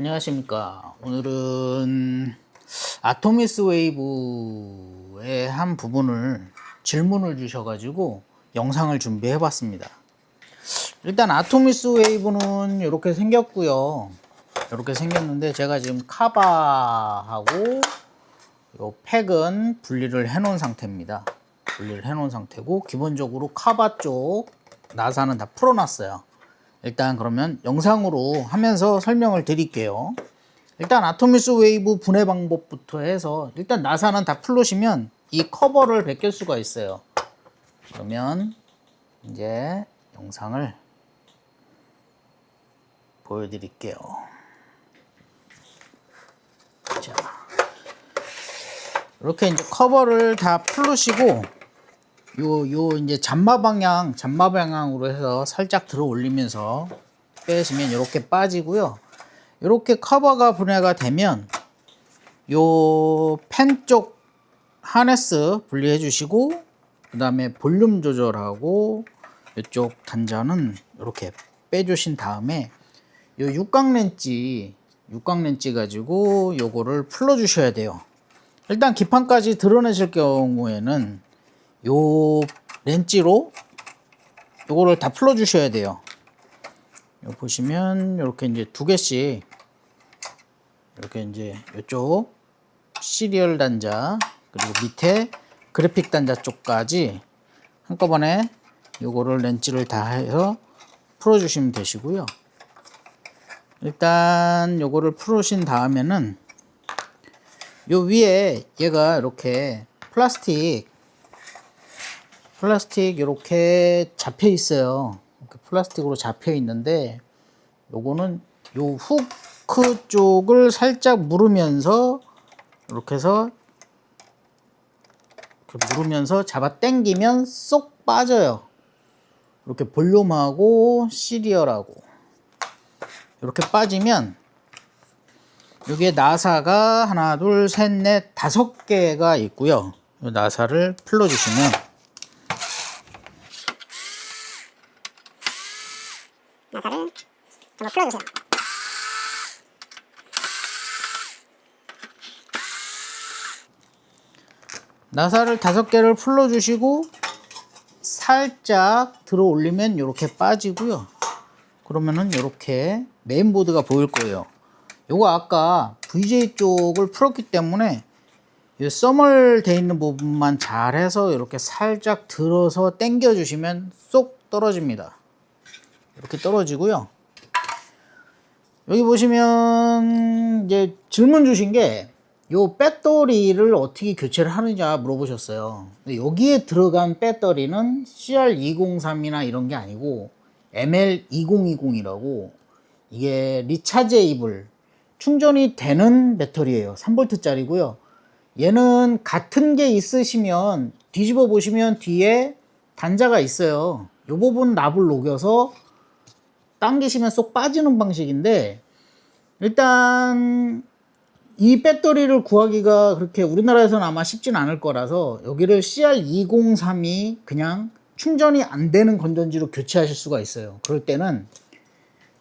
안녕하십니까. 오늘은 아토미스 웨이브의 한 부분을 질문을 주셔가지고 영상을 준비해 봤습니다. 일단 아토미스 웨이브는 이렇게 생겼고요. 이렇게 생겼는데 제가 지금 카바하고 요 팩은 분리를 해 놓은 상태입니다. 분리를 해 놓은 상태고 기본적으로 카바 쪽 나사는 다 풀어 놨어요. 일단 그러면 영상으로 하면서 설명을 드릴게요. 일단 아토미스 웨이브 분해 방법부터 해서 일단 나사는 다 풀으시면 이 커버를 벗길 수가 있어요. 그러면 이제 영상을 보여드릴게요. 자, 이렇게 이제 커버를 다 풀으시고 요, 요, 이제 잠마 방향, 잠마 방향으로 해서 살짝 들어 올리면서 빼시면 이렇게 빠지고요. 이렇게 커버가 분해가 되면 요 펜 쪽 하네스 분리해 주시고 그 다음에 볼륨 조절하고 이쪽 단자는 이렇게 빼주신 다음에 요 육각 렌치 육각 렌치 가지고 요거를 풀어 주셔야 돼요. 일단 기판까지 드러내실 경우에는 요 렌치로 요거를 다 풀어 주셔야 돼요. 요 보시면 이렇게 이제 두 개씩 이렇게 이제 이쪽 시리얼 단자 그리고 밑에 그래픽 단자 쪽까지 한꺼번에 요거를 렌치를 다 해서 풀어 주시면 되시고요. 일단 요거를 풀으신 다음에는 요 위에 얘가 이렇게 플라스틱 플라스틱 이렇게 잡혀 있어요. 이렇게 플라스틱으로 잡혀 있는데 요거는 요 후크 쪽을 살짝 물으면서 이렇게 해서 이렇게 물으면서 잡아 당기면 쏙 빠져요. 이렇게 볼륨하고 시리얼하고 이렇게 빠지면 여기에 나사가 하나, 둘, 셋, 넷, 다섯 개가 있고요. 이 나사를 풀어주시면 나사를 한번 풀어주세요. 나사를 다섯 개를 풀어주시고 살짝 들어 올리면 이렇게 빠지고요. 그러면은 이렇게 메인보드가 보일 거예요. 요거 아까 VJ 쪽을 풀었기 때문에 이 써멀 돼 있는 부분만 잘해서 이렇게 살짝 들어서 당겨 주시면 쏙 떨어집니다. 이렇게 떨어지고요. 여기 보시면 이제 질문 주신 게 요 배터리를 어떻게 교체를 하느냐 물어보셨어요. 여기에 들어간 배터리는 CR203이나 이런 게 아니고 ML2020이라고 이게 리차제이블 충전이 되는 배터리예요. 3V짜리고요. 얘는 같은 게 있으시면 뒤집어 보시면 뒤에 단자가 있어요. 이 부분 납을 녹여서 당기시면 쏙 빠지는 방식인데 일단 이 배터리를 구하기가 그렇게 우리나라에서는 아마 쉽진 않을 거라서 여기를 CR203이 그냥 충전이 안 되는 건전지로 교체하실 수가 있어요. 그럴 때는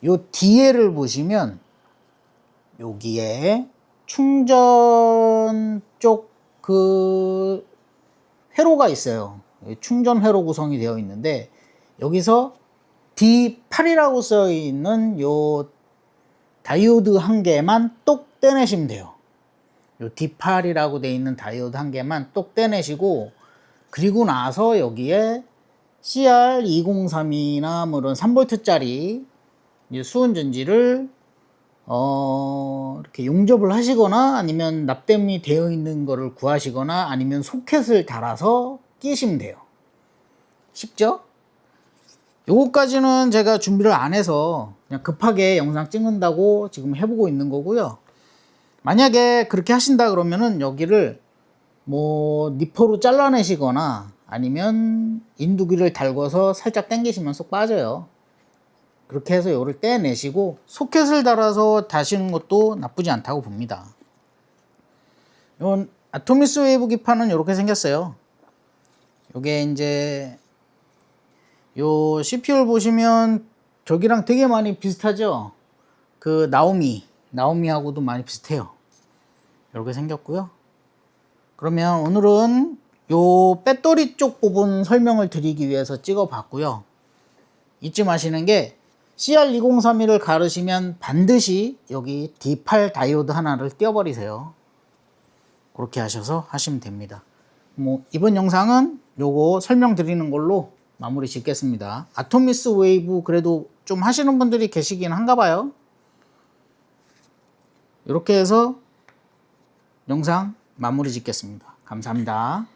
요 뒤에를 보시면 여기에 충전 쪽 그 회로가 있어요. 충전 회로 구성이 되어 있는데 여기서 D8이라고 써 있는 요 다이오드 한 개만 똑 떼내시면 돼요. 요 D8이라고 되어 있는 다이오드 한 개만 똑 떼내시고 그리고 나서 여기에 CR203이나 뭐 이런 3V짜리 수은 전지를 어, 이렇게 용접을 하시거나 아니면 납땜이 되어 있는 거를 구하시거나 아니면 소켓을 달아서 끼시면 돼요. 쉽죠? 요거까지는 제가 준비를 안 해서 그냥 급하게 영상 찍는다고 지금 해보고 있는 거고요. 만약에 그렇게 하신다 그러면은 여기를 뭐 니퍼로 잘라내시거나 아니면 인두기를 달궈서 살짝 당기시면 쏙 빠져요. 그렇게 해서 요를 떼내시고 소켓을 달아서 다시는 것도 나쁘지 않다고 봅니다. 이건 아토미스 웨이브 기판은 이렇게 생겼어요. 요게 이제 요 CPU를 보시면 저기랑 되게 많이 비슷하죠? 그 나오미 나오미하고도 많이 비슷해요. 이렇게 생겼고요. 그러면 오늘은 요 배터리 쪽 부분 설명을 드리기 위해서 찍어 봤고요. 잊지 마시는 게 CR2031을 가르시면 반드시 여기 D8 다이오드 하나를 띄워버리세요. 그렇게 하셔서 하시면 됩니다. 뭐 이번 영상은 요거 설명드리는 걸로 마무리 짓겠습니다. 아토미스 웨이브 그래도 좀 하시는 분들이 계시긴 한가 봐요. 이렇게 해서 영상 마무리 짓겠습니다. 감사합니다.